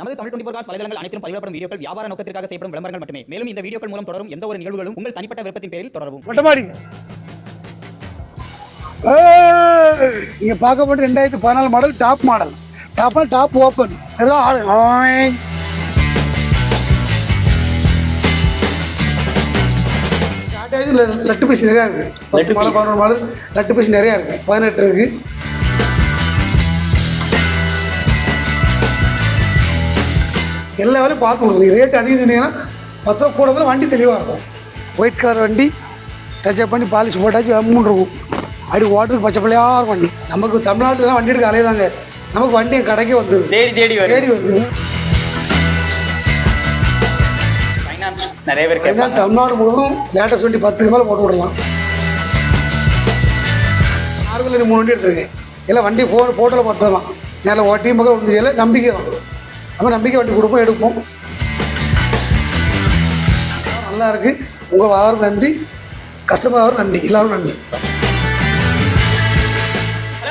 நமது Tamil twenty cos வலைதளங்கள் அனைத்தும் பதிவிடப்படும் வீடியோக்கள் வியாபார நோக்கத்திற்காக செய்யப்படும் விளம்பரங்கள் மட்டுமே. மேலும் இந்த வீடியோக்கள் மூலம் தொடரும் எந்த ஒரு நிகழ்வுகளும் உங்கள் தனிப்பட்ட விருப்பத்தின் பேரில் தொடரவும். மொட்டமாடி. இங்கே பார்க்க போட்டு ரெண்டாயிரத்தி பதினாலு model top model top top open எல்லாம் ஆளு. லட்டு பீஸ் நிறையா இருக்கு. பத்து மாடல் பதினொரு மாடல் லட்டு பீஸ் நிறையா இருக்கு. பதினெட்டு இருக்கு. எல்லா வேலையும் பார்த்து கொடுக்கணும் ரேட் அதிகம் சொன்னீங்கன்னா பத்து ரூபா கூட வண்டி தெளிவாக இருக்கும். ஒயிட் கலர் வண்டி டச்சப் பண்ணி பாலிஷ் போட்டாச்சு மூணு இருக்கும் அப்படி ஓட்டுறதுக்கு பச்சை பிள்ளையாக இருக்கும் வண்டி. நமக்கு தமிழ்நாட்டில் தான் வண்டி எடுக்க அலையுதாங்க. நமக்கு வண்டி கடைக்கே வந்துடுது தேடி தேடி தேடி வருது. நிறைய பேர் தமிழ்நாடு முழுவதும் லேட்டஸ்ட் வண்டி பத்துக்கு மேலே போட்டு விடலாம். ஆறுதல் மூணு வண்டி எடுத்திருக்கேன். எல்லாம் வண்டி ஃபோ ஃபோட்டோவில் பார்த்ததான் நேரில் ஓட்டி மக்கள் வந்து நம்பிக்கை தான் நம்ம நம்பிக்கை வண்டி கொடுப்போம் எடுப்போம். நல்லா இருக்குது உங்கள் வியாபாரம் நன்றி. கஸ்டமர் நன்றி. எல்லாரும் நன்றி.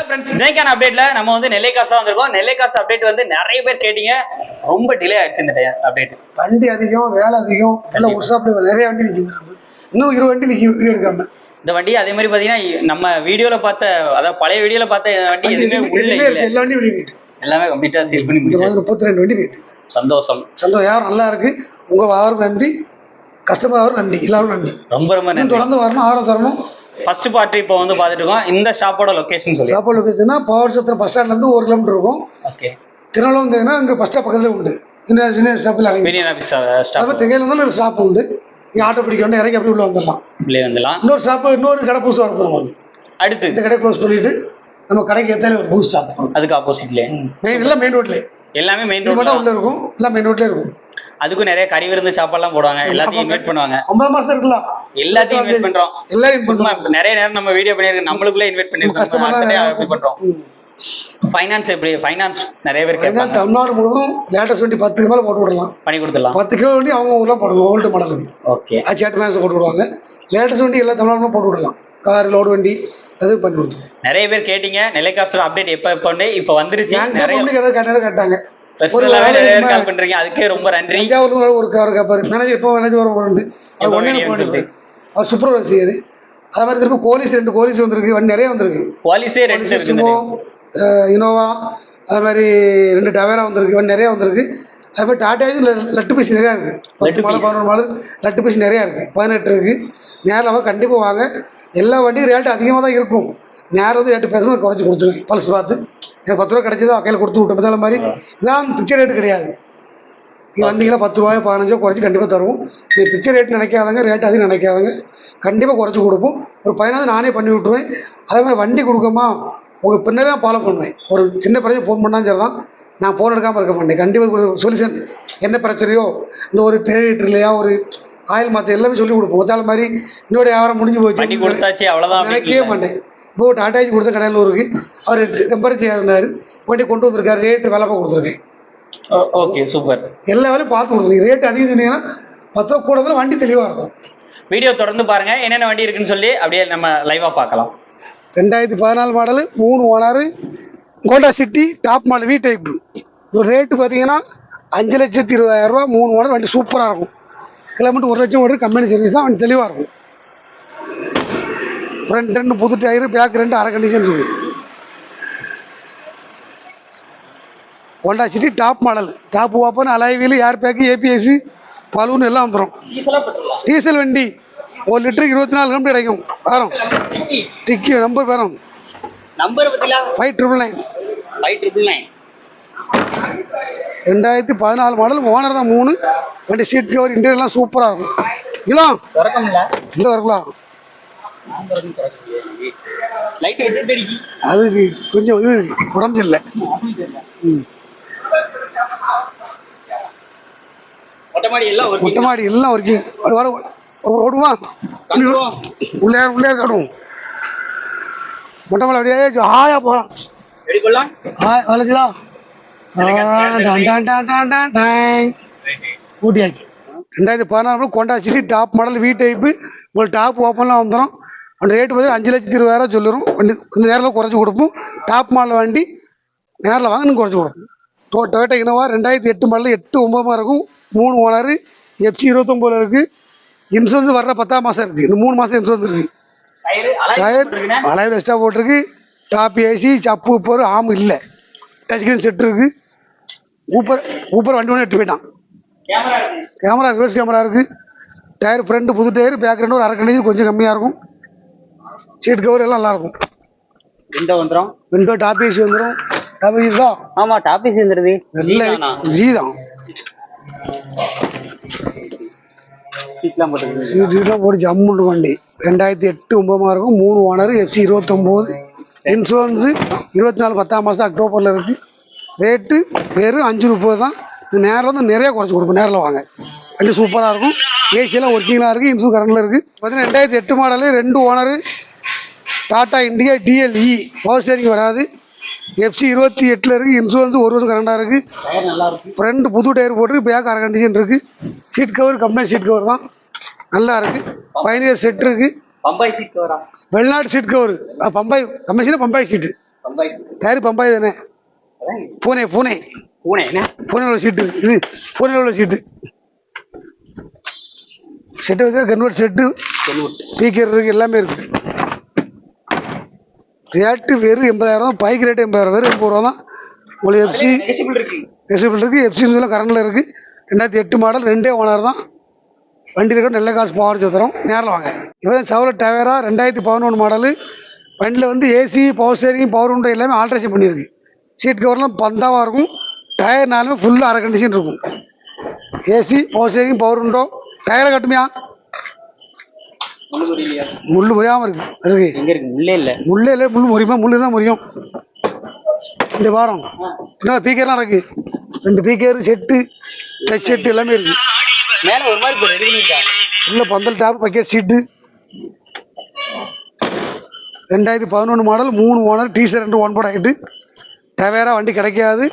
ஃப்ரெண்ட்ஸ் இன்னைக்கான அப்டேட்ல நம்ம வந்து நெல்லை காசு வந்திருக்கோம். நெல்லை காசு அப்டேட் வந்து நிறைய பேர் கேட்டீங்க. ரொம்ப டிலே ஆயிடுச்சு இந்த அப்டேட் வண்டி அதிகம் வேலை அதிகம். எல்லாம் ஒர்க் ஷாப்பில் நிறைய வண்டி நிற்கிது இன்னும் இருபது வண்டி நிற்கி வீடியோ எடுக்காம. இந்த வண்டி அதே மாதிரி பாத்தீங்கன்னா நம்ம வீடியோல பார்த்த அதாவது பழைய வீடியோல பார்த்த வண்டி எதுவுமே எல்லா வண்டியும் வெளியே போயிட்டு எல்லாமே கம்ப்ளீட்டா சேல் பண்ணி மாதிரி முப்பத்தி ரெண்டு வண்டி போயிட்டு. சந்தோஷம். சந்தோஷம். யாரும் நல்லா இருக்கு. உங்க வியாபாரம் நன்றி. கஸ்டமர் நன்றி. எல்லாரும் நன்றி. ரொம்ப ரொம்ப நன்றி. தொடர்ந்து வரணும் ஆரம் தரணும். ஃபர்ஸ்ட் பார்ட் இப்போ வந்து பார்த்துட்டு இருக்கோம். இந்த ஷாப்போட லொகேஷன் சொல்லி சாப்பாடு லொக்கேஷன்னா பவர் சத்திரம் பஸ் ஸ்டாண்ட்லேருந்து ஒரு கிலோமீட்டர் இருக்கும். ஓகே திருநெல்வேலி வந்ததுன்னா அங்கே பஸ் ஸ்டாப் பக்கத்தில் உண்டு. யூனியன் ஸ்டாப்பில் இறங்கி. ஸ்டாப் திகையில இருந்தாலும் ஒரு ஸ்டாப் உண்டு. நீ ஆட்டோ பிடிக்க வேண்டிய இறங்கி அப்படி உள்ள வந்துடலாம். உள்ளே வந்துடலாம். இன்னொரு ஸ்டாப் இன்னொரு கடை புதுசாக இருக்கும் அடுத்து. இந்த கடை க்ளோஸ் பண்ணிட்டு நம்ம கடைக்கு ஏற்றாலே ஒரு புது ஸ்டாப் அதுக்கு ஆப்போசிட்ல மெயின் எல்லாம் மெயின் ரோட்லேயே எல்லாமே மெயின் இது ரோட் மட்டும் உள்ள இருக்கும் எல்லாம் மெயின் ரோட்லேயே இருக்கும். அதுக்கும் நிறைய கறி விருந்து சாப்பாடுலாம் போடுவாங்க. எல்லாத்தையும் இன்வைட் பண்ணுவாங்க. ஒன்பது மாசம் இருக்கலாம் எல்லாத்தையும் இன்வைட் பண்றோம். பண்ணுவோம் இப்ப நிறைய நேரம் நம்ம வீடியோ பண்ணிருக்கோம் நம்மளுக்குள்ள இன்வைட் பண்ணிருக்கோம் பண்றோம். ஃபைனான்ஸ் எப்படி? ஃபைனான்ஸ் நிறைய பேர் கேட்பாங்க. தமிழ்நாடு முழுவதும் லேட்டஸ்ட் வண்டி பத்துக்கு மேலே போட்டு விடலாம். பண்ணி கொடுத்துடலாம். பத்து கிலோ வண்டி அவங்க ஊர்லாம் போட்டு ஓல்டு மாடல் ஓகே சேட்டு மேன்ஸ் போட்டு விடுவாங்க. லேட்டஸ்ட் வண்டி எல்லா தமிழ்நாடுமே போட்டு விடலாம். கார் லோடு வண்டி அது பண்ணி கொடுத்தோம். நிறைய பேர் கேட்டீங்க நெல்லைக்காசோட அப்டேட் எப்ப எப்ப இப்ப வந்துருச்சு நிறைய கொண்டு கேட்டது கேட்டாங்க கால் பண்றீங்க அதுக்கே ரொம்ப நன்றி. தஞ்சாவூர்ல ஒரு கார் கேட்பாரு மேனேஜர் இப்போ மேனேஜர் வர உண்டு. அவர் எப்போ ஒன்னே போட்டு அவர் சூப்பர்வைசர் அது மாதிரி திரும்ப கோலிஸ் ரெண்டு கோலிஸ் வந்திருக்கு வண்டி நிறைய வந்திருக்கு. ரெண்டு கோலிஸ் இருக்கு சுமோ இனோவா அது மாதிரி ரெண்டு டவேரா வந்திருக்கு வண்டி நிறைய வந்திருக்கு. அது மாதிரி டாட்டாவும் லட்டு பீஸ் நிறையா இருக்கு. பத்து piece. பதினொரு மாடல் லட்டு பீஸ் நிறையா இருக்கு. பதினெட்டு இருக்கு. நேரில் கண்டிப்பாக வாங்க. எல்லா வண்டியும் ரேட்டு அதிகமாக தான் இருக்கும். நேரம் வந்து ரேட்டு பேசணும் குறைச்சி கொடுத்துருவேன் பல்ஸ் பார்த்து. எனக்கு பத்து ரூபா கிடைச்சதோ கையில் கொடுத்து விட்டோம் அதே மாதிரி இதான் பிக்சர் ரேட்டு கிடையாது. நீங்கள் வந்தீங்கன்னா பத்து ரூபாயோ பதினஞ்சோ குறைச்சி கண்டிப்பாக தருவோம். நீ பிக்சர் ரேட் நினைக்காதங்க ரேட் அதிகம் நினைக்காதங்க. கண்டிப்பாக குறைச்சி கொடுப்போம். ஒரு பையனாவது நானே பண்ணி விட்ருவேன் அதே மாதிரி வண்டி கொடுக்கமா உங்கள் பின்னாலே நான் ஃபாலோ பண்ணுவேன். ஒரு சின்ன பிரச்சனை ஃபோன் பண்ணாலும் சரி தான் நான் ஃபோன் எடுக்காமல் இருக்க மாட்டேன். கண்டிப்பாக ஒரு சொல்யூஷன் என்ன பிரச்சனையோ இந்த ஒரு கிரெடிட் இல்லையா ஒரு ஆயில் மாற்ற எல்லாமே சொல்லி கொடுப்போம். ஒத்தாள் மாதிரி இன்னொரு வியாபாரம் முடிஞ்சு போச்சு. கொடுத்தாச்சு அவ்வளவுதான் நினைக்கவே மாட்டேன். இப்போ டாட்டாஜி கொடுத்த கடையிலூருக்கு அவர் டெம்பரேச்சர் இருந்தார் வண்டி கொண்டு வந்திருக்காரு. ரேட்டு வேலை கொடுத்துருக்கேன் ஓகே சூப்பர் எல்லா வேலையும் பார்த்து கொடுத்துருங்க ரேட் அதிகம் சொன்னீங்கன்னா பத்து ரூபா கூட வண்டி தெளிவாக இருக்கும். வீடியோ தொடர்ந்து பாருங்க. என்னென்ன வண்டி இருக்குன்னு சொல்லி அப்படியே நம்ம லைவா பார்க்கலாம். ரெண்டாயிரத்தி பதினாலு மாடலு மூணு owner Honda City top model V type ஒரு ரேட்டு பார்த்தீங்கன்னா அஞ்சு லட்சத்தி இருபதாயிரம் ரூபா மூணு மாடல் வண்டி சூப்பராக இருக்கும். கிலோமீட்டர் ஒரு லட்சம் ஓடுற கம்பெனி சர்வீஸ் தான் வண்டி தெளிவாக இருக்கும். ஃப்ரண்ட் ரெண்டு புது டயரு பேக் ரெண்டு அரை கண்டிஷன் இருக்கு. Honda City top model top open alloy wheel airbag ABSC balloon எல்லாம் வந்துடும் டீசல் வண்டி. ஒரு லிட்டருக்கு இருபத்தி நாலு கிலோமீட்டர் கிடைக்கும். வரும். டிக்கி நம்பர் வரும். Number five triple nine five triple nine ரெண்டாயிரத்தி பதினாலு மாடல் ஓனர் தான் மூணு. வண்டி சீட் கவர் இன்டீரியர்லாம் சூப்பராக இருக்கும். திறக்கமில்ல இந்த வரலாம் அதுக்கு கொஞ்சம் இது உடம்பு இல்லை ம். மொட்டை மாடி எல்லாம் ஒர்க்கிங் ஓடுமா உள்ளே உள்ளே காட்டுவோம். மொட்டை மாடி அப்படியே ஹாயா போகலாம் ஹாய் வளர்ச்சிதா ஊட்டியாச்சு ரெண்டாயிரத்தி பதினாறு Honda City top model V type உங்களுக்கு டாப் ஓப்பன்லாம் வந்துடும் அந்த ரேட்டு பார்த்தீங்கன்னா அஞ்சு லட்சத்தி இருபதாயிரம் சொல்லிடும் கொஞ்சம் நேரில் குறைச்சி கொடுப்போம். டாப் மாடல் வண்டி நேரில் வாங்க இன்னும் குறைச்சி கொடுப்போம். டோ டொயோட்டா இனோவா ரெண்டாயிரத்தி எட்டு மாடல் எட்டு ஒம்பது இருக்கும். மூணு ஓனர் எஃப்சி இருபத்தொம்போதில் இருக்குது இன்சூரன்ஸ் வர்ற பத்தாம் மாதம் இருக்குது இன்னும் மூணு மாதம் இன்சூரன்ஸ் இருக்குது டயர் அலைவில் எக்ஸ்ட்ரா போட்டிருக்கு. டாப் ஏசி சப்பு உப்பர் ஆம் இல்லை. டச் ஸ்க்ரீன் செட் இருக்குது ஊப்பர் ஊப்பர் வண்டி ஒன்று எட்டு போயிட்டான். கேமரா ரிவர்ஸ் கேமரா இருக்குது டயர் ஃப்ரண்ட் புது டயர் பேக் ரெண்டு ஒரு அரை கண்டிஷன் கொஞ்சம் கம்மியாக இருக்கும். சீட் கவர் எல்லாம் நல்லாயிருக்கும் இந்த வந்துரும். விண்டோ டாப் ஏசி வந்துடும் டாப் ஏசி தான் ஆமா டாபிக் இருந்துருது வெள்ளை ஜி தான். சீட்லாம் போட்டு ஜம்முண்டு வண்டி. ரெண்டாயிரத்தி எட்டு ஒம்பது இருக்கும் மூணு ஓனர் எஃப்சி இருபத்தொம்போது. இன்சூரன்ஸு இருபத்தி நாலு பத்தாம் மாதம் அக்டோபரில் இருக்குது ரேட்டு வெறும் அஞ்சு முப்பது தான். நேரில் வந்து நிறைய குறைச்சி கொடுப்போம். நேரில் வாங்க. வண்டி சூப்பராக இருக்கும். ஏசியெல்லாம் ஒர்க்கிங்காக இருக்குது இன்சூர் கரண்டில் இருக்குது பார்த்தீங்கன்னா ரெண்டாயிரத்தி எட்டு மாடலு ரெண்டு owner Tata Indica DLE power steering வராது. எஃப்சி இருபத்தி எட்டில் இருக்குது இன்சூரன்ஸ் ஒரு வருஷம் கரண்டாக இருக்குது ஃப்ரண்ட் புது டயர் போட்டு பேக் அரை கண்டிஷன் இருக்குது seat cover company seat cover தான். நல்லா இருக்குது பயணியர் செட் இருக்குது பம்பாய் சீட் வரா வெளிநாட்டு சீட் கவர் பம்பாய் கம்பெனியில் பம்பாய் சீட்டு பம்பாய் டயர் பம்பாய் தானே? பூனே பூனே. பூனே என்ன? பூனேல உள்ள சீட்டு இது பூனேல உள்ள சீட்டு செட்டு வந்து கன்வெர்ட் செட்டு ஸ்பீக்கர் இருக்குது எல்லாமே இருக்குது ரேட்டு வெறும் எண்பதாயிரம் பைக் ரேட்டு எண்பதாயிரம். வெறும் எண்பது ரூபா தான். உங்களுக்கு எஃப்சி எஸ்எபிள் இருக்குது எஃப்சிலாம் கரண்டில் இருக்குது ரெண்டாயிரத்தி எட்டு மாடல் ரெண்டே ஓனர் தான். வண்டி இருக்க நல்ல காசு பவர் சத்திரம் நேரில் வாங்க. இப்போ செவல டவேரா ரெண்டாயிரத்தி பதினொன்று மாடலு வண்டியில் வந்து ஏசி பவர் ஸ்டேரிங் பவர் உண்டோ எல்லாமே ஆல்ட்ரேஷன் பண்ணியிருக்கு. சீட் கவர்லாம் பந்தாவாக இருக்கும் டயர்னாலுமே ஃபுல்லாக அரை கண்டிஷன் இருக்கும் ஏசி பவர் ஸ்டேரிங் பவர் உண்டோ டயரை கட்டுமையா? முள் முறியாமல் இருக்கு. இருக்கு. எங்க இருக்கு? முள்ளே இல்ல. முள்ளே இல்லை முள் முறியுமா? முள் தான் முறியும். இந்த வாரம். என்ன பீக்கர்லாம் இருக்கு ரெண்டு பீக்கர் செட்டு டச் செட்டு எல்லாமே இருக்கு. மேல ஒரு மாதிரி உள்ள பந்தல் டாப் பக்கெட் சீட்டு ரெண்டாயிரத்தி பதினொன்று மாடல் மூணு ஓனர் டீசர் ரெண்டு ஒன் போட ஆகிட்டு தேவையான வண்டி கிடைக்காது.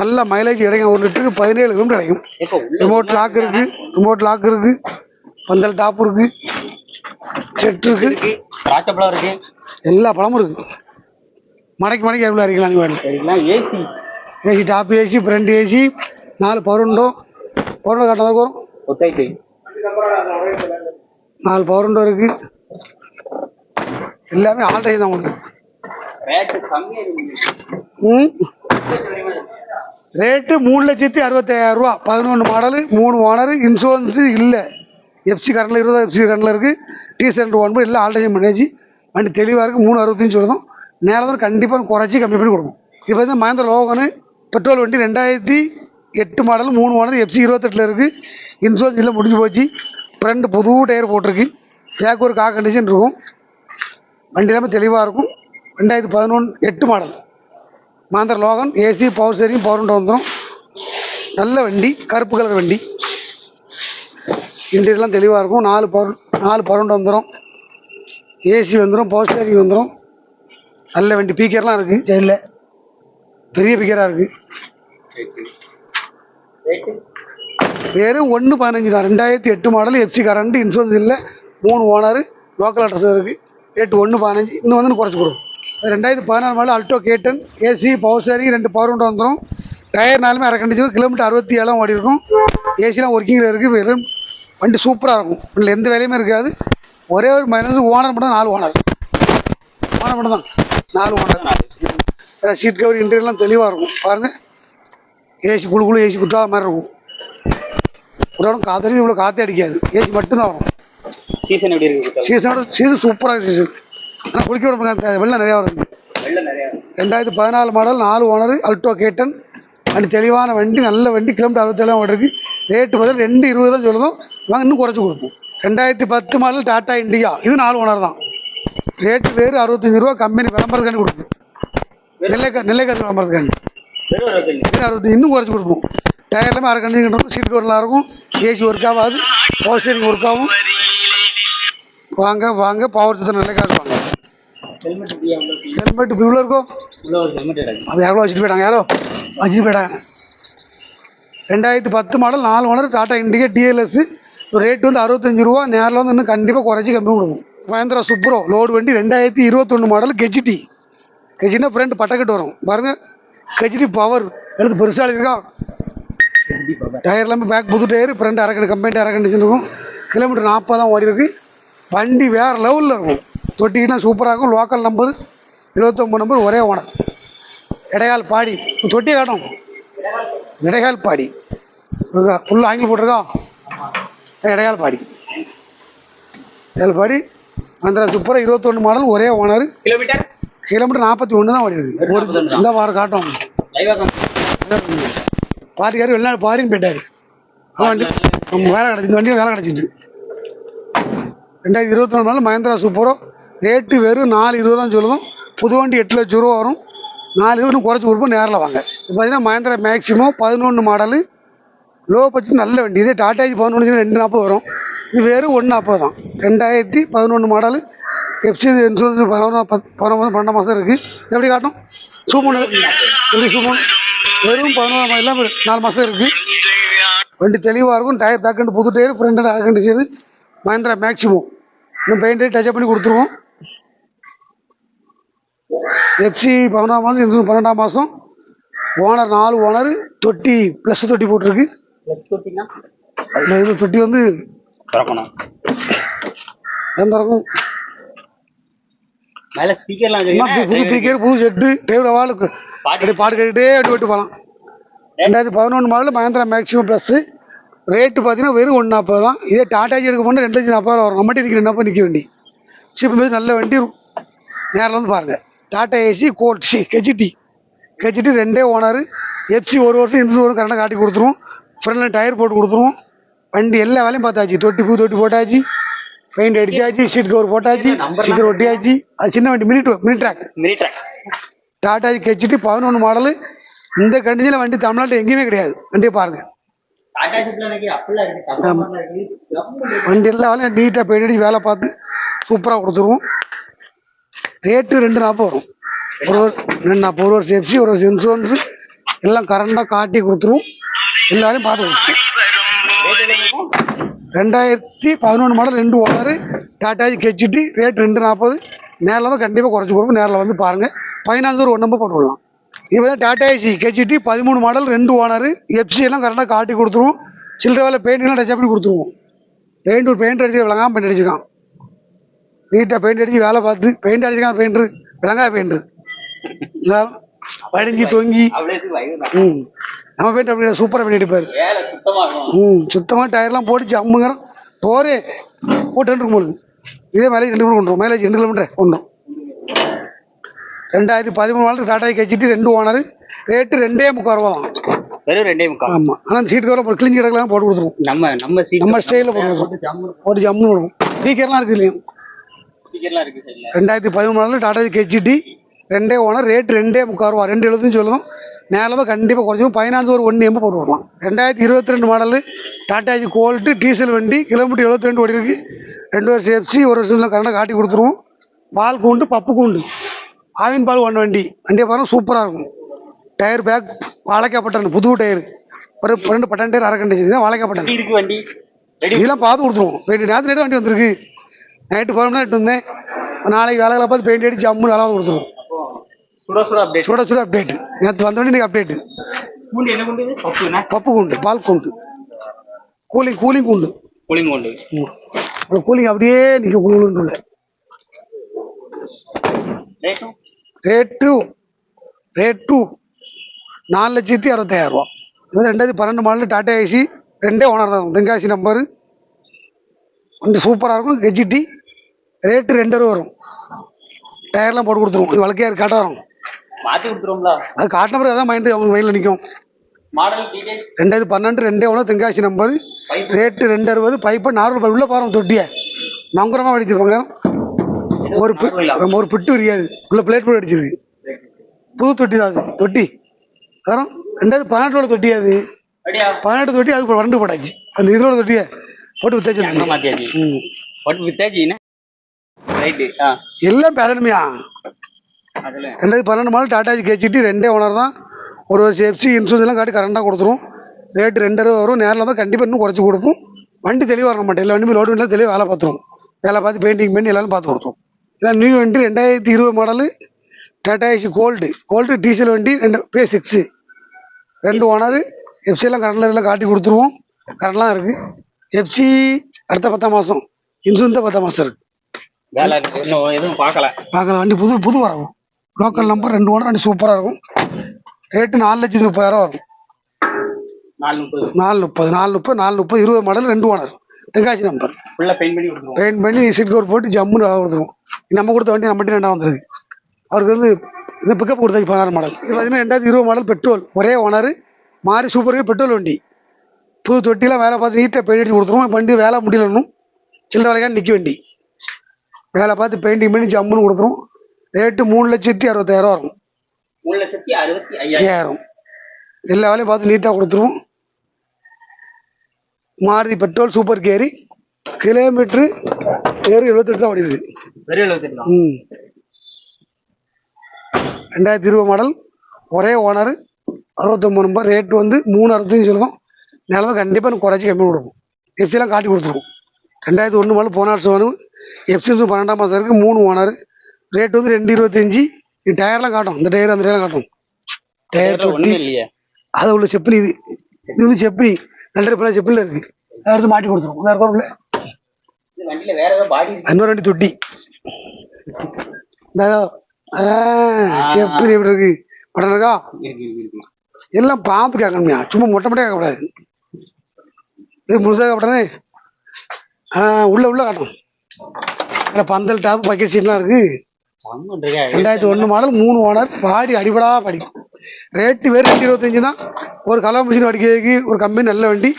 நல்ல மைலேஜ் கிடைக்கும். ஒரு லிட்டருக்கு பதினேழு கிலோமீட்டர் கிடைக்கும். ரிமோட் லாக் இருக்கு. ரிமோட் லாக் இருக்கு. பந்தல் டாப் இருக்கு. செட் இருக்கு. இருக்கு திராட்சை பழம் இருக்கு எல்லா பழமும் இருக்கு. மடக்கி மடக்கி எவ்வளோ அரைக்கலாம் வேணும் AC AC top AC front AC நாலு பவருண்டோ பவருண்டோ காட்டின மாதிரி வரும். நாலு பவருண்டோ இருக்கு. எல்லாமே ஆல்ரெடி தான் உங்களுக்கு. ரேட்டு மூணு லட்சத்தி அறுபத்தாயிரம் ரூபா. பதினொன்று மாடலு மூணு ஓனரு இன்சூரன்ஸு இல்லை. எஃப்சி கரண்டில் இருபதா எஃப்சி கரண்டில் இருக்குது டி சென்டர் ஒன்பது இல்லை ஆல்ரெடி மேனேஜ் வண்டி தெளிவாக இருக்குது மூணு அறுபத்தஞ்சு வருதும் நேரம் தான் கண்டிப்பாக குறைச்சி கம்மி பண்ணி கொடுக்கும் இப்போ வந்து மகேந்திர லோகனு பெட்ரோல் வண்டி ரெண்டாயிரத்தி எட்டு மாடல் மூணு ஓனர் எஃப்சி இருபத்தெட்டில் இருக்குது இன்சூரன்ஸ் இல்லை முடிஞ்சு போச்சு. ஃப்ரெண்டு புது டயர் போட்டிருக்கு. பேக் ஒரு கா கண்டிஷன் இருக்கும். வண்டி எல்லாமே தெளிவாக இருக்கும். ரெண்டாயிரத்தி பதினொன்று எட்டு model. Mahindra Logan AC power steering power வந்துடும் நல்ல வண்டி கருப்பு கலர் வண்டி. இன்டீரியர்லாம் தெளிவாக இருக்கும். நாலு பவர் நாலு பவர் விண்டோ வந்துடும் ஏசி வந்துடும் பவர் ஸ்டேரிங் வந்துடும் நல்ல வண்டி. பீக்கர்லாம் இருக்குது சைடில் பெரிய பீக்கராக இருக்குது வெறும் ஒன்று பதினஞ்சு தான். ரெண்டாயிரத்தி எட்டு மாடல் எஃப்சி கரண்ட் இன்சூரன்ஸ் இல்லை. மூணு ஓனர் லோக்கல் அட்ரஸ் இருக்குது ரேட்டு ஒன்று பதினஞ்சு. இன்னும் வந்து குறைச்சி கொடுக்கும் ரெண்டாயிரத்தி பதினாலு மாடல் அல்டோ கேட்டன் ஏசி பவர் ஸ்டேரிங் ரெண்டு பவர் விண்டோ வந்துடும் டயர்னாலுமே அரை கண்டிச்சு கிலோமீட்டர் அறுபத்தி ஏழாம் ஓடி இருக்கும் ஏசிலாம் ஒர்க்கிங்கில் இருக்குது வெறும் வண்டி சூப்பராக இருக்கும். வண்டியில் எந்த வேலையுமே இருக்காது. ஒரே ஒரு மைனஸ் ஓனர் மட்டும் தான் நாலு ஓனர் ஓனர் மட்டும் தான். நாலு ஓனர் சீட் கவர் இன்டீரியர்லாம் தெளிவாக இருக்கும். பாருங்கள் ஏசி குழு குழு ஏசி குற்றாத மாதிரி இருக்கும். உடனே காத்தடிச்சு இவ்வளோ காற்றே அடிக்காது. ஏசி மட்டும்தான் வரும். சீசன் எப்படி இருக்கு? சீசனோட சீசன் சூப்பராக சீசன் ஆனால் குளிக்க விட மாட்டாங்க வெள்ளம் நிறையா வருது. ரெண்டாயிரத்தி பதினாலு மாடல் நாலு ஓனர் அல்டோ கேட்டன். வண்டி தெளிவான வண்டி நல்ல வண்டி கிலோமீட்டர் அறுபத்தேழாம் ஓடிருக்கு. ரேட்டு பதில் ரெண்டு இருபது தான் சொல்லுதோம். நாங்கள் இன்னும் குறைச்சி கொடுப்போம். ரெண்டாயிரத்தி பத்து மாடல் டாட்டா இண்டியா. இது நாலு ஓனர் தான். ரேட்டு வேறு அறுபத்தஞ்சு ரூபா கம்பெனி விளம்பரத்துக்காண்டி கொடுப்போம். நெல்லைக்கா நெல்லைக்காசு விளம்பரத்துக்காண்டி. அறுபத்தி இன்னும் குறைச்சி கொடுப்போம். டயர் எல்லாமே அரை கண்டிஷன் இருக்கும் சீட் கவர்லாம் இருக்கும். ஏசி ஒர்க் ஆகாது. பவர் ஸ்டேரிங் ஒர்க் ஆகும். வாங்க வாங்க பவர் சுத்தம் நல்ல காசு வாங்க ஹெல்மெட் ஃப்ரீயா உள்ள இருக்கும் அது யாரோ வச்சுட்டு போயிட்டாங்க? யாரோ? வச்சுட்டு போயிட்டாங்க. ரெண்டாயிரத்தி பத்து மாடல் நாலு owner Tata Indica DLS rate வந்து அறுபத்தஞ்சு ரூபா. நேரில் வந்து இன்னும் கண்டிப்பாக குறைச்சி கம்மி கொடுக்கும் மகேந்திரா சுப்ரோ லோடு வண்டி ரெண்டாயிரத்தி இருபத்தொன்று மாடல் கெஜிடி கெஜினா ஃப்ரண்ட் பட்டக்கட்டு வரும். பாருங்கள் கெஜிடி பவர் எடுத்து பெருசாக இருக்கா டயர் எல்லாமே பேக் புது டயர் ஃப்ரண்ட் அரக்கண்டு கம்பெனி அரை கண்டிஷன் இருக்கும் கிலோமீட்டர் நாற்பது தான் ஓடி இருக்கு வண்டி வேறு லெவலில் இருக்கும். தொட்டிக்கினா சூப்பராக இருக்கும். லோக்கல் நம்பர் இருபத்தொம்பது நம்பர் ஒரே ஓனர் இடையால் பாடி. தொட்டி காட்டும். இடையால் பாடி. ஃபுல்லாக ஆங்கிலம் போட்டிருக்கா? இடையால் பாடி. இடையால் பாடி. அந்த சூப்பராக இருபத்தொன்று மாடல் ஒரே ஓனர் கிலோமீட்டர் கிலோமீட்டர் நாற்பத்தி ஒன்று தான் ஓடி இருக்கு. ஒரு இந்த வாரம் காட்டும். பாட்டிக்காரு வெளிநாடு பாரின்னு போயிட்டாரு. வண்டி வேலை கிடச்சி இந்த வண்டியில் வேலை கிடச்சிட்டு. ரெண்டாயிரத்தி இருபத்தி நாலு மாடல் மகேந்திரா சூப்பரோ ரேட்டு வெறும் நாலு இருபது தான் சொல்லுதும். புது வண்டி எட்டு லட்ச ரூபா வரும். நாலு இருபது குறைச்சி கொடுப்போம் நேரில் வாங்க. இப்போ பார்த்தீங்கன்னா மகேந்திரா மேக்ஸிமம் பதினொன்று மாடலு லோ பட்ஜெட் நல்ல வண்டி. இதே டாட்டாஜி பதினொன்று ரெண்டு நாற்பது வரும். இது வெறும் ஒன்று நாற்பது தான். ரெண்டாயிரத்தி பதினொன்று மாடலு எஃப்சி இன்சூரன்ஸ் பதினொன்று பத் பதினொன்று பன்னெண்டு மாதம் இருக்குது எப்படி காட்டும்? சூமோனு எப்படி சூமோன் வெறும் பதினோரு மாதம் இல்லாமல் நாலு மாதம் இருக்குது வண்டி தெளிவாக இருக்கும். டயர் பேக்கெண்டு புது டயர் ஃப்ரண்ட் அரை செய்து மஹேந்திரா மேக்ஸிமம் இன்னும் பெயிண்ட் டச் பண்ணி கொடுத்துருவோம். எஃப்சி பதினொன்றாம் மாதம் இன்சூரன்ஸ் பன்னெண்டாம் மாதம் ஓனர் நாலு ஓனர் தொட்டி ப்ளஸ் தொட்டி போட்டிருக்கு. அதில் இது தொட்டி வந்து திறக்கணும். எந்த இருக்கும் புது ஸ்பீக்கர் புது செட்டு டிரைவர் அவாளுக்கு அப்படி பாட்டு கேட்டுட்டே அப்படி விட்டு போகலாம் ரெண்டாயிரத்தி பதினொன்று model Mahindra maximum plus rate பார்த்தீங்கன்னா வெறும் ஒன்று நாற்பது தான். இதே டாட்டாஜி எடுக்க போனால் ரெண்டு லட்சம் நாற்பது வரும். நம்மகிட்ட நிற்கிற என்ன நிற்க வண்டி. சீப்பு மீது நல்ல வண்டி நேரில் வந்து பாருங்கள் டாட்டா ஏசி கோல்ட் சி கெஜிடி கெஜிடி ரெண்டே ஓனர். எஃப்சி ஒரு வருஷம் இந்த ஒரு கரெக்டாக காட்டி கொடுத்துருவோம் ஃப்ரண்டில் டயர் போட்டு கொடுத்துருவோம் வண்டி எல்லா வேலையும் பார்த்தாச்சு. தொட்டி பூ தொட்டி போட்டாச்சு. பெயிண்ட் அடிச்சாச்சு. சீட் கவர் போட்டாச்சு. ஸ்டிக்கர் ஒட்டியாச்சு. அது சின்ன வண்டி mini mini truck mini truck Tata கெச்சிட்டு பதினொன்று மாடலு இந்த கண்டிஷனில் வண்டி தமிழ்நாட்டில் எங்கேயுமே கிடையாது. வண்டியை பாருங்க. வண்டி எல்லாம் வேலையும் நீட்டாக பெயிண்ட் அடிச்சு வேலை பார்த்து சூப்பராக கொடுத்துருவோம். ரேட்டு ரெண்டு நாற்பது வரும். ஒரு ஒரு ரெண்டு நாற்பது ஒரு வருஷம் ஒரு வருஷம் இன்சூரன்ஸு எல்லாம் கரண்டாக காட்டி கொடுத்துருவோம். எல்லாரையும் பார்த்து கொடுத்துருவோம். ரெண்டாயிரத்தி பதினொன்று மாடல் ரெண்டு ஓனரு டாட்டாஜி கெச்சிட்டு ரேட் ரெண்டு நாற்பது நேரில் தான் கண்டிப்பாக குறைச்சி கொடுப்போம். நேரில் வந்து பாருங்கள் ஃபைனான்ஸ் ஒரு ஒன்று நம்பர் போட்டு விடலாம் இது வந்து கெச்சிட்டு பதிமூணு மாடல் ரெண்டு ஓனரு எஃப்சி எல்லாம் கரெக்டாக காட்டி கொடுத்துருவோம். சில்லற வேலை பெயிண்ட்லாம் டச் பண்ணி கொடுத்துருவோம். பெயிண்ட் ஒரு பெயிண்ட் அடிச்சு விளங்காம பெயிண்ட் அடிச்சிருக்கான். நீட்டாக பெயிண்ட் அடிச்சு வேலை பார்த்து பெயிண்ட் அடிச்சிருக்கான் பெயிண்ட்ரு விளங்காத பெயிண்ட்ரு எல்லாரும் வடிஞ்சு தொங்கி. ம். நம்ம பெயிண்ட் அப்படி சூப்பராக பண்ணி அடிப்பார். வேலை சுத்தமா இருக்கும் ம் சுத்தமாக டயர்லாம் போட்டு ஜம்முங்கிறோம் போரே. போட்டு ரெண்டு உங்களுக்கு இதே மைலேஜ் ரெண்டு கிலோமீட்டர் கொண்டுரும். மைலேஜ் ரெண்டு கிலோமீட்டர் கொண்டுரும் ரெண்டாயிரத்தி பதிமூணு மாடல் டாடா கட்சிட்டு ரெண்டு ஓனர் ரேட்டு ரெண்டே முக்கால் ரூபா தான். வெறும் ரெண்டே முக்கால். ஆமாம் ஆனால் சீட் கவரம் கிழிஞ்சு கிடக்கலாம் போட்டு கொடுத்துருவோம். நம்ம நம்ம நம்ம ஸ்டைலில் போட்டு கொடுத்துருவோம். போட்டு ஜம்முன்னு விடுவோம். ஸ்பீக்கர்லாம் இருக்குது இல்லையா? ரெண்டாயிரத்தி பதிமூணு மாடல் டாடா கெச்சிடி ரெண்டே ஓனர் ரேட் ரெண்டே முக்கால் ரூபா ரெண்டு எழுபதுன்னு சொல்லுவோம் தான் கண்டிப்பாக குறைச்சிக்கும் ஃபைனான்ஸ் ஒரு ஒன்று எம்பு போட்டு விடலாம். ரெண்டாயிரத்தி இருபத்தி ரெண்டு மாடல் டாட்டாஜி கோல்ட்டு டீசல் வண்டி கிலோமீட்டர் எழுபத்தி ரெண்டு ஓடி இருக்கு ரெண்டு வருஷம் எஃப்சி ஒரு வருஷம் கரெக்டாக காட்டி கொடுத்துருவோம். பால் கூண்டு பப்பு கூண்டு. ஆவின் பால் ஒன் வண்டி. வண்டியை பாருங்கள் சூப்பராக இருக்கும். டயர் பேக் வாழைக்காப்பட்டன் புது டயர். ஒரு ரெண்டு பட்டன் டயர் அரை கண்டிச்சு தான் இருக்கு வண்டி? இதெல்லாம் பார்த்து கொடுத்துருவோம். நேற்று நேரம் வண்டி வந்திருக்கு. நைட்டு பதினொன்று நேரம் வந்தேன். நாளைக்கு வேலைகளை பார்த்து பெயிண்ட் அடிச்சு ஜம்முன்னு வேலை கொடுத்துருவோம். சுட சுட அப்டேட் சுட சுட அப்டேட் நேற்று வந்த வண்டி இன்னைக்கு அப்டேட்டு பப்பு கூண்டு பால் கூண்டு கூலிங் கூலிங் கூண்டு கூலிங் கூண்டு அந்த கூலிங் அப்படியே நிற்க ரேட்டும்? ரேட்டு ரேட்டு நாலு லட்சத்தி அறுபத்தாயிரம் ரூபா. இது ரெண்டாயிரத்தி பன்னெண்டு மாடல் டாடா ஏசி. ரெண்டே ஓனர் தான் தென்காசி நம்பரு வண்டி சூப்பராக இருக்கும். கெஜிடி ரேட்டு ரெண்டு ரூபா வரும். டயர்லாம் போட்டு கொடுத்துருவோம். இது வழக்கையார் காட்ட வரும் மாத்தி கொடுத்துருவோம்ல? அது காட்டின பிறகு அதான் மைண்டு அவங்க மைண்டில் நிற்கும் ரெண்டாயிரத்தி பன்னெண்டு ரெண்டே ஒன்று தென்காசி நம்பர். ரேட்டு ரெண்டு அறுபது பைப்பை நார்மல் பைப் உள்ள பாருங்க தொட்டியை. நங்குரமாக வெடிச்சிருப்பாங்க. ஒரு ஒரு பிட்டு விரியாது. உள்ள பிளேட் போட்டு அடிச்சிருக்கு புது தொட்டி தான் அது. தொட்டி. காரணம் ரெண்டாயிரத்தி பதினெட்டோட தொட்டி அது. பதினெட்டு தொட்டி அதுக்கு வறண்டு போட்டாச்சு. அந்த இதோட தொட்டியை. போட்டு வித்தாச்சு மாத்தியாச்சு ம். பட் வித்தாச்சு என்ன? ரைட்டு ஆ. எல்லாம் பேசணுமையா அதுல. ரெண்டாயிரத்தி பன்னெண்டு மாதம் டாட்டாஜி கேச்சிட்டு ரெண்டே ஓனர் தான். ஒரு வருஷம் எஃப்சி இன்சூரன்ஸ் எல்லாம் காட்டி கரண்டாக கொடுத்துரும். ரேட்டு ரெண்டு ரூபா வரும். நேரில் தான் கண்டிப்பாக இன்னும் குறைச்சி கொடுப்போம். வண்டி தெளிவாக வர மாட்டேன். எல்லா வண்டியும் லோடு வண்டியில் தெளிவாக வேலை பார்த்துருவோம் வேலை பார்த்து பெயிண்டிங் பண்ணி எல்லாரும் பார்த்து கொடுத்தோம் இதான் நியூ வண்டி ரெண்டாயிரத்தி இருபது model Tata AC gold gold diesel வண்டி ரெண்டு பே சிக்ஸு ரெண்டு ஓனர் எஃப்சியெல்லாம் கரண்டில் எல்லாம் காட்டி கொடுத்துருவோம். கரண்ட்லாம் இருக்குது எஃப்சி அடுத்த பத்தாம் மாதம் இன்சூரன்ஸ் தான் பத்தாம் வேலை இருக்கு. இன்னும் எதுவும் பார்க்கல. பார்க்கலாம் வண்டி புது புது வரவும் லோக்கல் நம்பர் ரெண்டு ஓனர் வண்டி சூப்பராக இருக்கும். ரேட்டு நாலு லட்சத்தி முப்பதாயிரம் வரும். நாலு முப்பது. நாலு முப்பது நாலு முப்பது நாலு முப்பது இருபது மாடல் ரெண்டு ஓனர். தென்காசி நம்பர் பெயிண்ட் பண்ணி கொடுத்துருவோம். பெயிண்ட் பண்ணி சீட் கவர் போட்டு ஜம்முன்னு கொடுத்துருவோம். நம்ம கொடுத்த வண்டி நம்ம ரெண்டாக வந்திருக்கு. அவருக்கு வந்து இந்த பிக்கப் கொடுத்தாச்சு பதினாறு மாடல் இது பார்த்தீங்கன்னா ரெண்டாயிரத்தி இருபது மாடல் பெட்ரோல் ஒரே ஓனர் மாறி சூப்பருக்கு பெட்ரோல் வண்டி. புது தொட்டிலாம் வேலை பார்த்து நீட்டாக பெயிண்ட் அடிச்சு கொடுத்துருவோம். வண்டி வேலை முடியலன்னும் சில்லற வேலைக்கான நிற்க வண்டி. வேலை பார்த்து பெயிண்டிங் பண்ணி ஜம்முன்னு கொடுத்துருவோம். ரேட்டு மூணு லட்சத்தி அறுபத்தாயிரம் வரும். மூணு லட்சத்தி அறுபத்தி ஐயாயிரம். எல்லா வேலையும் பார்த்து நீட்டாக கொடுத்துருவோம். Maruti petrol super carry. Kilometre எழுபத்தெட்டு தான் வெறும் எழுபத்தெட்டு தான் ம். ரெண்டாயிரத்தி இருபது மாடல் ஒரே ஓனர் அறுபத்தொம்பது நம்பர் ரேட் வந்து மூணு அறுபத்தஞ்சு சொல்லுவோம். நிலவை கண்டிப்பாக குறைச்சி கம்மி கொடுப்போம் எஃப்சிலாம் காட்டி கொடுத்துருவோம் ரெண்டாயிரத்தி ஒன்று மாடல் போன வருஷம் வேணும் எஃப்சி வந்து பன்னெண்டாம் மாதம் இருக்குது மூணு ஓனர். ரேட் வந்து ரெண்டு இருபத்தஞ்சி. டயர்லாம் காட்டும் இந்த டயர் அந்த டயர்லாம் காட்டும் டயர் தொட்டி. அது உள்ள செப்பனி இது. இது வந்து செப்பனி. நல்ல இப்போ செப்பனில் இருக்குது அதை எடுத்து மாட்டி கொடுத்துருவோம் அந்த இருக்கோம்ல இன்னொரு ரெண்டு தொட்டி. இந்த ஆ, செப்பனி எப்படி இருக்கு? படம் இருக்கா? எல்லாம் பார்த்து கேட்கணும்யா. சும்மா மொட்டை மொட்டையாக கேட்கக்கூடாது. இது முழுசாக கேட்படனே ஆ உள்ள உள்ள காட்டும் அதில் பந்தல் டாப் பக்கெட் சீட்லாம் இருக்குது ரெண்டாயிரத்தி ஒன்று மாடல் மூணு ஓனர் பாடி அடிபடா பாடி ரேட்டு வேறு ரெண்டு இருபத்தஞ்சி தான். ஒரு கலர் மிஷின் அடிக்கிறதுக்கு ஒரு கம்பெனி நல்ல வண்டி.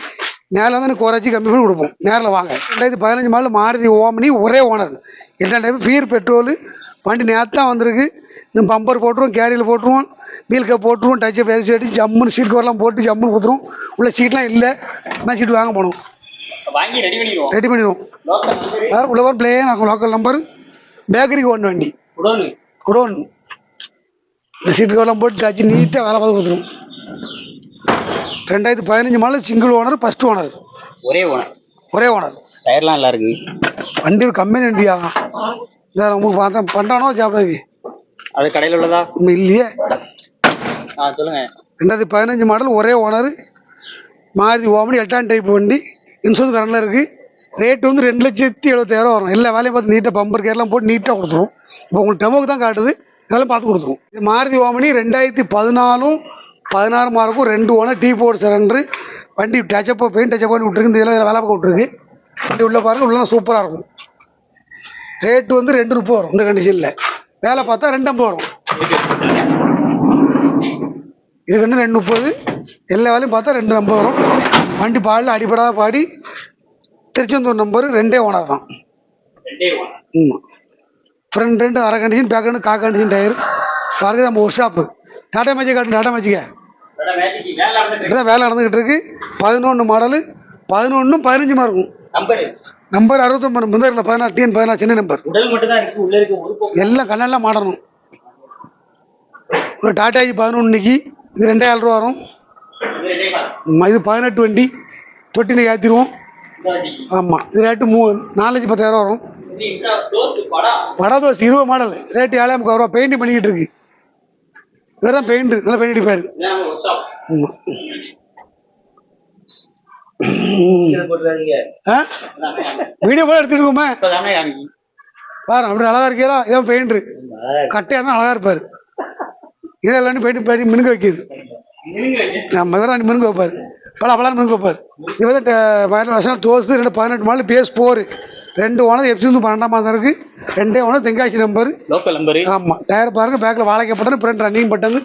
நேரில் வந்து குறைச்சி கம்மி பண்ணி கொடுப்போம். நேரில் வாங்க. ரெண்டாயிரத்தி பதினஞ்சு மாடல் மாருதி ஓமனி ஒரே ஓனர் எல்லா டைப்பும் பியர் பெட்ரோல் வண்டி நேற்று தான் வந்திருக்கு. இன்னும் பம்பர் போட்டுருவோம் கேரியல் போட்டுருவோம் வீல் கப் போட்டுருவோம் டச் அப் ஏசி அடிச்சு ஜம்முன்னு சீட் கவர்லாம் போட்டு ஜம்முன்னு கொடுத்துருவோம் உள்ள சீட்லாம் இல்லை. நான் சீட் வாங்க போகணும் வாங்கி ரெடி பண்ணிடுவோம். ரெடி பண்ணிடுவோம். வேறு உள்ளவர் பிளேன் லோக்கல் நம்பர் பேக்கரிக்கு ஒன்று வண்டி. உடனே குடோன். இந்த சீட்டு கவர்லாம் போட்டு தச்சு நீட்டாக வேலை பார்த்து கொடுத்துரும் ரெண்டாயிரத்தி பதினஞ்சு model single owner first owner ஒரே ஓனர் ஒரே ஓனர் டயர்லாம் நல்லா இருக்கு. வண்டி கம்பெனி வண்டியா இதை நமக்கு பார்த்தா பண்டானோ சாப்பிடாது அது கடையில உள்ளதா? இல்லையே. ஆ சொல்லுங்க. ரெண்டாயிரத்தி பதினஞ்சு மாடல் ஒரே ஓனர் மாருதி ஓமனி எட்டாம் டைப் வண்டி இன்சூரன்ஸ் கரண்டில் இருக்குது ரேட் வந்து ரெண்டு லட்சத்தி எழுபத்தாயிரம் வரும். எல்லா வேலையும் பார்த்து நீட்டாக பம்பர் கேர்லாம் போட்டு நீட்டாக கொடுத்துரும். இப்போ உங்களுக்கு டெமோக்கு தான் காட்டுது. இதெல்லாம் பார்த்து கொடுத்துரும். இது மாருதி ஓமனி ரெண்டாயிரத்தி பதினாலும் பதினாறு மார்க்கும் ரெண்டு ஓனர் டீ போர்டு சிலிண்டரு வண்டி டச்சப்போ பெயிண்ட் டச்சப் பண்ணி விட்ருக்கு இந்த இதெல்லாம் வேலை பார்க்க விட்ருக்கு வண்டி உள்ள பாருங்க உள்ள சூப்பராக இருக்கும். ரேட்டு வந்து ரெண்டு முப்பது வரும் இந்த கண்டிஷனில் வேலை பார்த்தா ரெண்டு ஐம்பது வரும். இது ரெண்டு ரெண்டு முப்பது? எல்லா வேலையும் பார்த்தா ரெண்டு ஐம்பது வரும். வண்டி பாலில் அடிபடாத பாடி திருச்செந்தூர் நம்பர் ரெண்டே ஓனர் தான். ஆமாம் ஃப்ரண்ட் ரெண்டு அரை கண்டிஷன் பேக் ரெண்டு கா கண்டிஷன் டயர் பாருங்க நம்ம ஒர்க் ஷாப்பு டாடா மேஜிக் காட்டு டாடா மேஜிக்கா இப்படிதான் வேலை நடந்துக்கிட்டு இருக்கு. பதினொன்று மாடலு பதினொன்றும் பதினஞ்சுமா இருக்கும். நம்பர் அறுபத்தொம்பது முந்தரில் பதினாறு டிஎன் பதினாறு சென்னை நம்பர். எல்லாம் கண்ணெல்லாம் மாடணும். ஒரு டாட்டாஜி பதினொன்று இன்னைக்கு. இது ரெண்டாயிரம் ரூபா வரும். இது பதினெட்டு வண்டி. தொட்டினை ஏற்றிடுவோம் ஆமாம் இது ரேட்டு மூ நாலஞ்சு பத்தாயிரம் வரும். வடதோசை இருபது மாடல் ரேட்டு ஏழாயிரம் முக்கால் ரூபா. பெயிண்ட் பண்ணிக்கிட்டு இருக்கு. இவர் தான் பெயிண்ட் நல்லா பெயிண்ட் அடிப்பாரு. ஆமாம் வீடியோ கூட எடுத்துருக்கோமே பாரு அப்படி அழகா இருக்கீங்களா இதான் பெயிண்ட்ரு கட்டையாக இருந்தால் அழகா இருப்பார். இதெல்லாம் பெயிண்ட் பெயிண்ட் மினுங்க வைக்கிது. நம்ம இவராண்டி மினுங்க வைப்பார். பல பலான்னு மினுங்க வைப்பார். இது வந்து பதினெட்டு வருஷம் தோசு ரெண்டு பதினெட்டு மாடல் பிஎஸ் போர். ரெண்டு ஓனர் எஃப்சி வந்து பன்னெண்டாம் மாதம் இருக்கு. ரெண்டே owner Tenkasi number local number ஆமாம் டயர் பாருங்க பேக்கில் வாழைக்க button front running button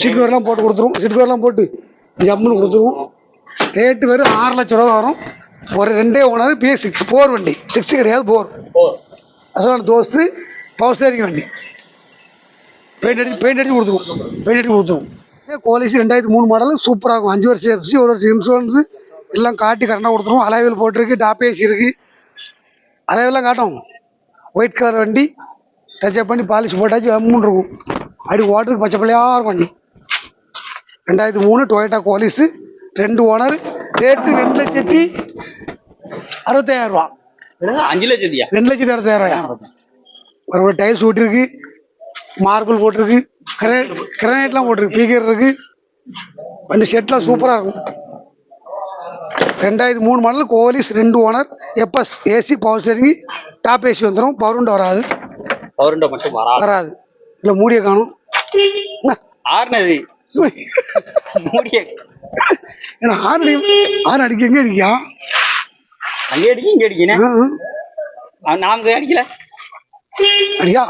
seat கவர்லாம் போட்டு கொடுத்துருவோம். சீட் கவர்லாம் போட்டு ஜம்முன்னு கொடுத்துருவோம். ரேட்டு வெறும் ஆறு லட்ச ரூபா வரும். ஒரு ரெண்டே ஓனர் பிஎஸ் சிக்ஸ் போர் வண்டி. சிக்ஸ் கிடையாது போர். ஓ அசலான தோஸ்து பவர் ஸ்டேரிங் வண்டி. பெயிண்ட் அடிச்சு பெயிண்ட் அடிச்சு கொடுத்துருவோம். பெயிண்ட் அடிச்சு கொடுத்துருவோம். கோலிசி ரெண்டாயிரத்தி மூணு மாடல் சூப்பராக இருக்கும் அஞ்சு வருஷம் எஃப்சி ஒரு வருஷம் இன்சூரன்ஸ் எல்லாம் காட்டி கரெக்டாக கொடுத்துருவோம். அலைவில் போட்டிருக்கு டாப் ஏசி இருக்குது அலைவெல்லாம் காட்டும் ஒயிட் கலர் வண்டி டச்சப் பண்ணி பாலிஷ் போட்டாச்சு அம்முன்னு இருக்கும். அப்படி ஓட்டுறதுக்கு பச்சை பிள்ளையாக இருக்கும் வண்டி. ரெண்டாயிரத்தி மூணு டொயேட்டா கோலிஸு ரெண்டு ஓனர் ரேட்டு ரெண்டு லட்சத்தி அறுபத்தாயிரம் ரூபா. அஞ்சு லட்சத்தியா? ரெண்டு லட்சத்தி அறுபத்தாயிரம் ரூபாயா? ஒரு ஒரு டைல்ஸ் ஓட்டிருக்கு மார்பிள் போட்டிருக்கு கிரே கிரனைட்லாம் போட்டிருக்கு பீக்கர் இருக்கு. வண்டி ஷெட்லாம் சூப்பராக இருக்கும். ரெண்டாயிரத்தி மூணு மாடல் கோலிஸ் ரெண்டு owner எப்எஸ் AC power steering top AC வந்துடும் பவர் விண்டோ வராது. மட்டும் வராது. இல்லை மூடிய காணும். ஆறுனது. மூடிய ஏன்னா ஆறு அடி ஆறு அடிக்க எங்கே அடிக்கா அங்கே அடிக்க இங்க அடிக்கணும் அவன் நாம அடிக்கல. அடியா?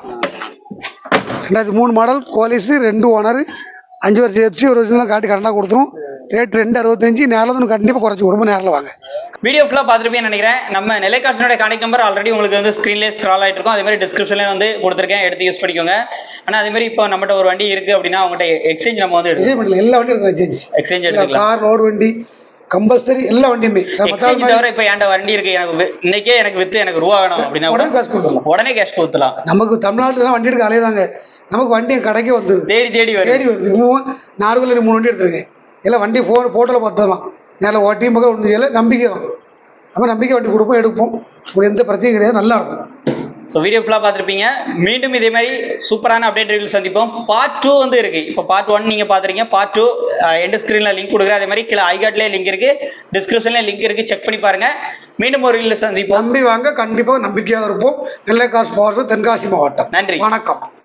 ரெண்டாயிரத்தி மூணு மாடல் கோலிஸ் ரெண்டு ஓனர் அஞ்சு வருஷம் எஃப்சி ஒரு வருஷம் காட்டி கரெக்டாக கொடுத்துரும். ரேட் ரெண்டு அறுபத்தஞ்சு நேரில் கண்டிப்பாக குறைச்சி கொடுப்போம் நேரில் வாங்க. வீடியோ ஃபுல்லாக பார்த்துருப்பேன்னு நினைக்கிறேன். நம்ம நிலைக்காசனோட கான்டாக்ட் நம்பர் ஆல்ரெடி உங்களுக்கு வந்து ஸ்க்ரீன்லேயே ஸ்க்ரால் ஆகிட்டு இருக்கும் அதே மாதிரி டிஸ்கிரிப்ஷன்லேயே வந்து கொடுத்துருக்கேன். எடுத்து யூஸ் பண்ணிக்கோங்க. ஆனால் அதே மாதிரி இப்போ நம்மகிட்ட ஒரு வண்டி இருக்குது அப்படின்னா அவங்ககிட்ட எக்ஸ்சேஞ்ச் நம்ம வந்து பண்ணல எல்லா வண்டியும் எடுத்து வச்சு எக்ஸ்சேஞ்ச் எடுத்துக்கலாம். கார் லோடு வண்டி கம்பல்சரி எல்லா வண்டியுமே. எக்ஸ்சேஞ்ச் தவிர இப்போ என்கிட்ட வண்டி இருக்கு? எனக்கு இன்னைக்கே எனக்கு வித்து எனக்கு ரூபா வேணும் அப்படின்னா உடனே காசு கொடுத்துடலாம். உடனே கேஷ் கொடுத்துலாம் நமக்கு தமிழ்நாட்டில் தான் வண்டி எடுக்க அலையுதாங்க. நமக்கு வண்டி என் கடைக்கே வந்துருது. தேடி தேடி தேடி வருது. மூணு நார்கோவில் மூணு வண்டி எடுத்திருக்கேன். எல்லாம் வண்டி ஃபோன் ஃபோட்டோவில் பார்த்ததான் நேரில் ஓட்டி மக்கள் ஒன்று இல்லை நம்பிக்கை தான் நம்ம நம்பிக்கை வண்டி கொடுப்போம் எடுப்போம் உங்களுக்கு எந்த பிரச்சனையும் கிடையாது நல்லா இருக்கும் ஸோ வீடியோ ஃபுல்லாக பார்த்துருப்பீங்க மீண்டும் இதே மாதிரி சூப்பரான அப்டேட் ரிவ்யூ சந்திப்போம் பார்ட் டூ வந்து இருக்கு இப்போ பார்ட் ஒன் நீங்கள் பார்த்துருக்கீங்க பார்ட் டூ எண்ட் ஸ்க்ரீனில் லிங்க் கொடுக்குறேன் அதே மாதிரி கீழே ஐகாட்லேயே லிங்க் இருக்கு டிஸ்கிரிப்ஷன்லேயே லிங்க் இருக்கு செக் பண்ணி பாருங்க மீண்டும் ஒரு ரீல் சந்திப்போம் நம்பி வாங்க கண்டிப்பாக நம்பிக்கையாக இருப்போம் நெல்லை காசு போகிறது தென்காசி மாவட்டம் நன்றி வணக்கம்